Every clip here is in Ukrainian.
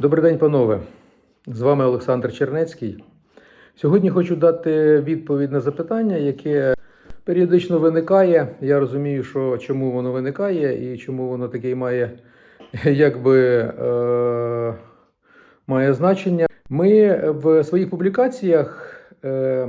Добрий день, панове. З вами Олександр Чернецький. Сьогодні хочу дати відповідь на запитання, яке періодично виникає. Я розумію, що чому воно виникає і чому воно таке має, якби, е, має значення. Ми в своїх публікаціях е,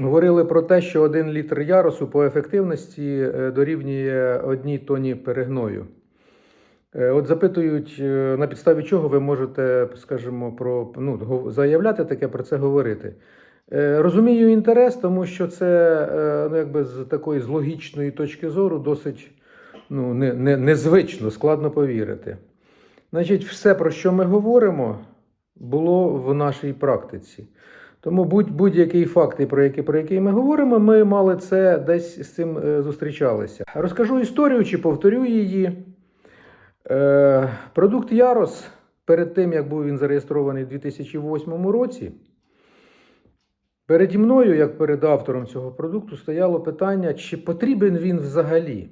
говорили про те, що один літр яросу по ефективності е, дорівнює одній тоні перегною. Е, От запитують, е, на підставі чого ви можете, скажімо, про ну, заявляти таке, про це говорити. Е, Розумію інтерес, тому що це ну, якби з такої з логічної точки зору досить ну, не, не, незвично, складно повірити. Значить, все, про що ми говоримо, було в нашій практиці. Тому будь, будь-який факт, про який, про який ми говоримо, ми мали це десь з цим зустрічалися. Розкажу історію чи повторю її. Е, Продукт Ярос перед тим, як був він зареєстрований у 2008 році, переді мною, як перед автором цього продукту, стояло питання, чи потрібен він взагалі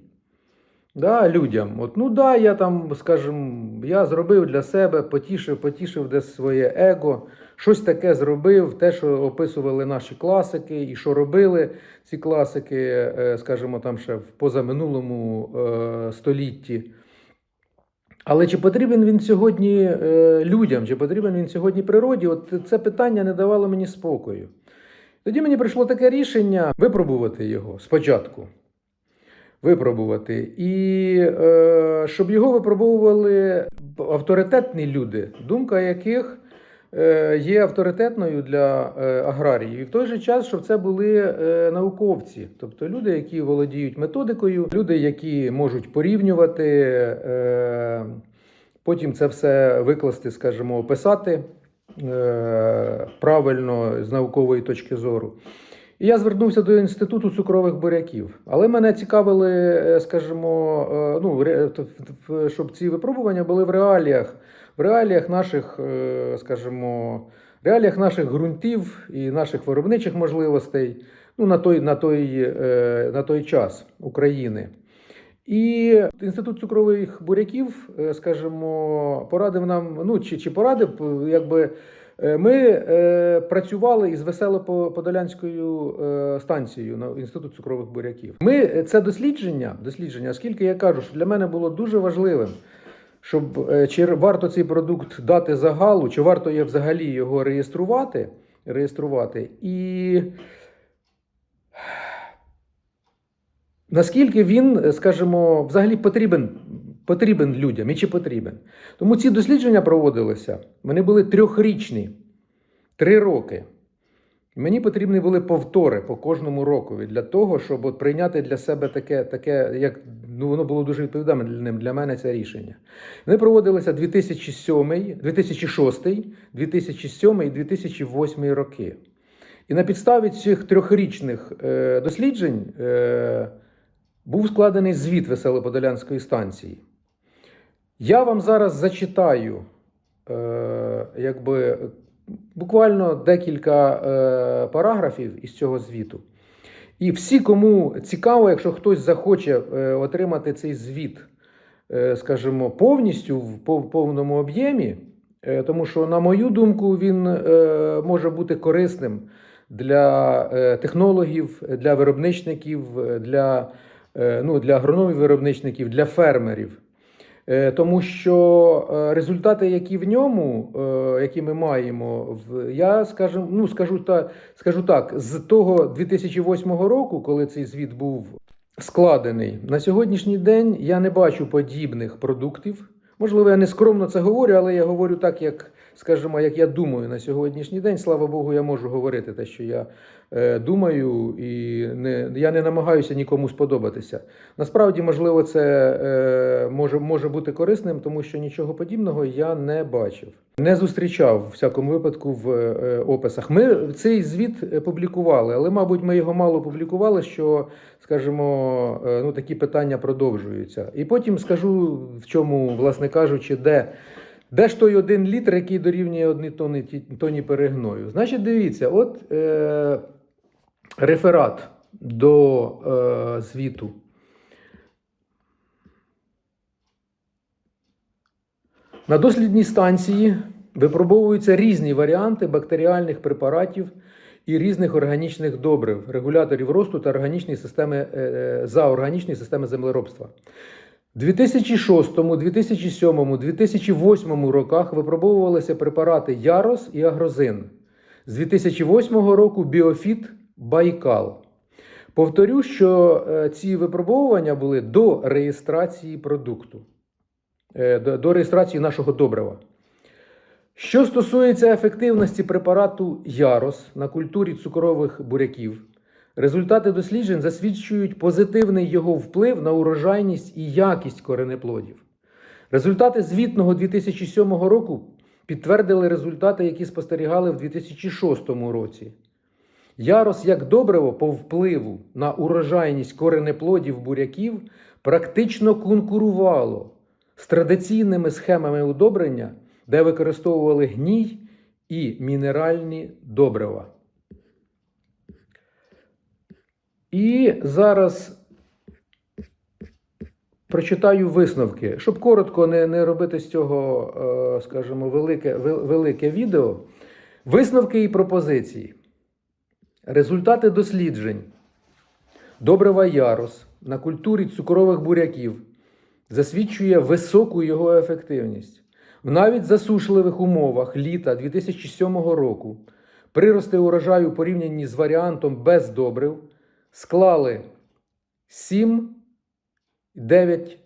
да, людям. От, ну да, я там, скажімо, я зробив для себе, потішив, потішив десь своє его, щось таке зробив, те, що описували наші класики, і що робили ці класики, е, скажімо, там ще в позаминулому е, столітті. Але чи потрібен він сьогодні е, людям, чи потрібен він сьогодні природі? От це питання не давало мені спокою. Тоді мені прийшло таке рішення випробувати його спочатку. Випробувати. І е, щоб його випробовували авторитетні люди, думка яких є авторитетною для е, аграріїв. І в той же час, щоб це були е, науковці, тобто люди, які володіють методикою, люди, які можуть порівнювати, е, потім це все викласти, скажімо, описати е, правильно з наукової точки зору. І я звернувся до інституту цукрових буряків. Але мене цікавили, е, скажімо, е, ну, щоб ці випробування були в реаліях, в реаліях наших, е, скажімо, реаліях наших ґрунтів і наших виробничих можливостей ну, на, той, на, той, е, на той час України. І інститут цукрових буряків, е, скажімо, порадив нам, ну чи, чи порадив, якби ми е, працювали із Весело-Подолянською е, станцією на інститут цукрових буряків. Ми це дослідження, дослідження, оскільки я кажу, що для мене було дуже важливим, щоб е, чи варто цей продукт дати загалу, чи варто є взагалі його реєструвати, реєструвати і. Наскільки він, скажімо, взагалі потрібен, потрібен людям і чи потрібен. Тому ці дослідження проводилися, вони були трьохрічні, три роки. Мені потрібні були повтори по кожному рокові для того, щоб от прийняти для себе таке, таке як ну, воно було дуже відповідальним для мене це рішення. Вони проводилися 2007, 2006, 2007 і 2008 роки. І на підставі цих трьохрічних е, досліджень е, був складений звіт Веселоподолянської станції. Я вам зараз зачитаю е, якби, буквально декілька е, параграфів із цього звіту. І всі, кому цікаво, якщо хтось захоче е, отримати цей звіт, е, скажімо, повністю в пов- повному об'ємі, е, тому що, на мою думку, він е, може бути корисним для е, технологів, для виробничників, е, для, е, ну, для агрономів виробничників, для фермерів. Е, Тому що е, результати, які в ньому, е, які ми маємо, я скажу, ну, скажу, та, скажу так, з того 2008 року, коли цей звіт був складений, на сьогоднішній день я не бачу подібних продуктів. Можливо, я не скромно це говорю, але я говорю так, як, скажімо, як я думаю на сьогоднішній день. Слава Богу, я можу говорити те, що я е, думаю, і не, я не намагаюся нікому сподобатися. Насправді, можливо, це е, може, може бути корисним, тому що нічого подібного я не бачив. Не зустрічав в всякому випадку в е, описах. Ми цей звіт публікували, але, мабуть, ми його мало публікували, що, скажімо, е, ну, такі питання продовжуються. І потім скажу, в чому, власне кажучи, де. Де ж той один літр, який дорівнює одній тоні, тоні перегною? Значить, дивіться, от е, реферат до е, звіту. На дослідній станції випробовуються різні варіанти бактеріальних препаратів і різних органічних добрив, регуляторів росту та органічної системи, е, е, за органічної системи землеробства. У 2006, 2007, 2008 роках випробовувалися препарати Ярос і Агрозин. З 2008 року Біофіт Байкал. Повторю, що е, ці випробовування були до реєстрації продукту, е, до реєстрації нашого добрива. Що стосується ефективності препарату Ярос на культурі цукрових буряків, результати досліджень засвідчують позитивний його вплив на урожайність і якість коренеплодів. Результати звітного 2007 року підтвердили результати, які спостерігали в 2006 році. Ярос як добриво по впливу на урожайність коренеплодів буряків практично конкурувало з традиційними схемами удобрення, де використовували гній і мінеральні добрива. І зараз прочитаю висновки, щоб коротко не, не робити з цього, е, скажімо, велике, велике відео. Висновки і пропозиції. Результати досліджень добрива Ярос на культурі цукрових буряків засвідчує високу його ефективність. В навіть засушливих умовах літа 2007 року прирости урожаю порівнянні з варіантом без добрив склали 7,9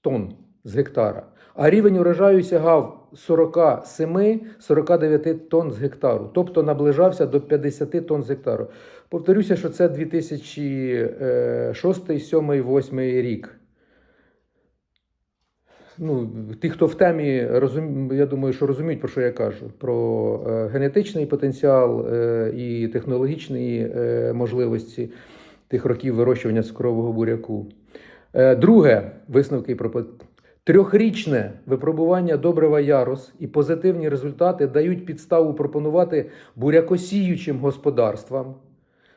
тонн з гектара, а рівень урожаю сягав 47-49 тонн з гектару, тобто наближався до 50 тонн з гектару. Повторюся, що це 2006, 2007, 2008 рік. Ну, ті, хто в темі, розум... я думаю, що розуміють, про що я кажу: про е, генетичний потенціал е, і технологічні е, можливості тих років вирощування цукрового буряку. Друге, висновки і пропо... Трьохрічне випробування добрива Ярос і позитивні результати дають підставу пропонувати бурякосіючим господарствам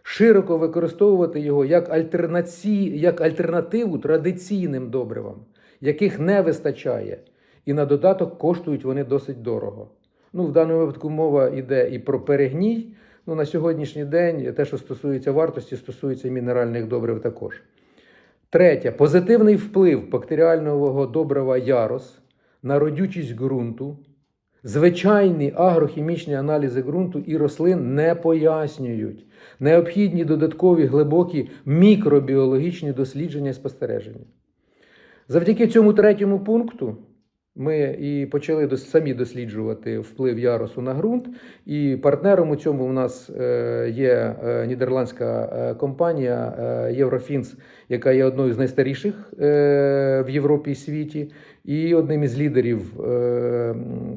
широко використовувати його як альтернативу традиційним добривам, яких не вистачає, і на додаток коштують вони досить дорого. Ну, в даному випадку мова йде і про перегній. Ну, на сьогоднішній день те, що стосується вартості, стосується і мінеральних добрив також. Третє позитивний вплив бактеріального добрива Ярос на родючість ґрунту. Звичайні агрохімічні аналізи ґрунту і рослин не пояснюють необхідні додаткові глибокі мікробіологічні дослідження і спостереження. Завдяки цьому третьому пункту ми і почали самі досліджувати вплив яросу на ґрунт. І партнером у цьому у нас е, є е, нідерландська е, компанія Єврофінс, яка є одною з найстаріших в Європі і світі, і одним із лідерів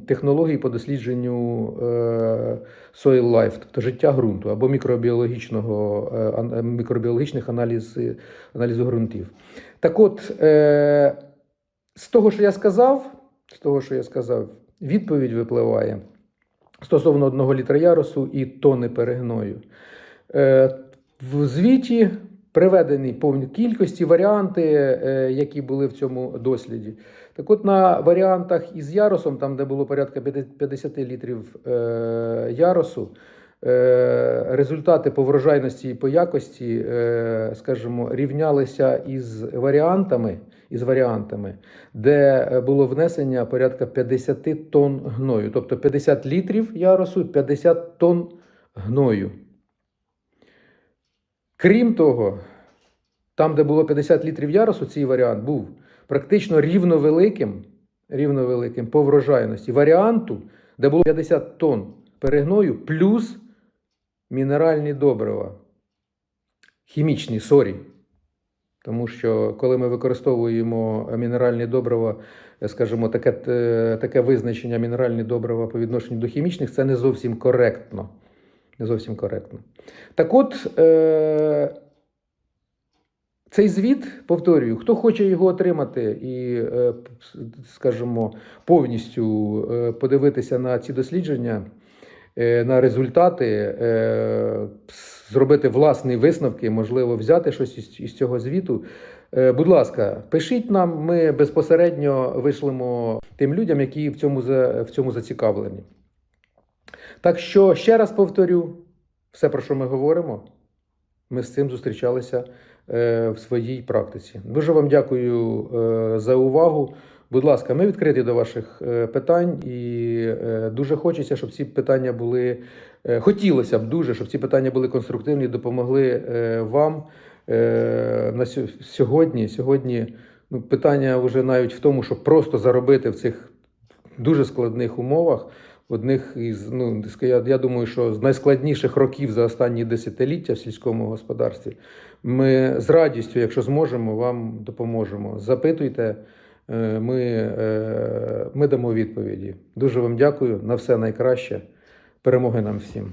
технологій по дослідженню soil life, тобто життя ґрунту або мікробіологічного, мікробіологічних аналіз, аналізу ґрунтів. Так от, е, з того, що я сказав, з того, що я сказав, відповідь випливає стосовно одного літра яросу і тони перегною. Е, в звіті приведені повні кількості, варіанти, е, які були в цьому досліді. Так от на варіантах із яросом, там, де було порядка 50 літрів е, яросу, е, результати по врожайності і по якості, е, скажімо, рівнялися із варіантами, із варіантами, де е, було внесення порядка 50 тонн гною. Тобто 50 літрів яросу, 50 тонн гною. Крім того, там, де було 50 літрів яросу, цей варіант був практично рівновеликим, рівновеликим по врожайності варіанту, де було 50 тонн перегною, плюс мінеральні добрива, хімічні сорі. Тому що коли ми використовуємо мінеральні добрива, е, скажімо, таке, е, таке визначення мінеральні добрива по відношенню до хімічних, це не зовсім коректно. Не зовсім коректно. Так от, е, цей звіт, повторюю, хто хоче його отримати і, е, скажімо, повністю подивитися на ці дослідження, на результати, е, зробити власні висновки, можливо, взяти щось із, цього звіту. Е, Будь ласка, пишіть нам, ми безпосередньо вишлемо тим людям, які в цьому, в цьому зацікавлені. Так що ще раз повторю, все, про що ми говоримо, ми з цим зустрічалися е, в своїй практиці. Дуже вам дякую е, за увагу. Будь ласка, ми відкриті до ваших е, питань, і е, дуже хочеться, щоб ці питання були. е, Хотілося б дуже, щоб ці питання були конструктивні, допомогли вам на сьогодні. Сьогодні ну, питання вже навіть в тому, щоб просто заробити в цих дуже складних умовах. Одних із ну я, думаю, що з найскладніших років за останні десятиліття в сільському господарстві. Ми з радістю, якщо зможемо, вам допоможемо. Запитуйте, ми, е, ми дамо відповіді. Дуже вам дякую на все найкраще. Перемоги нам всім.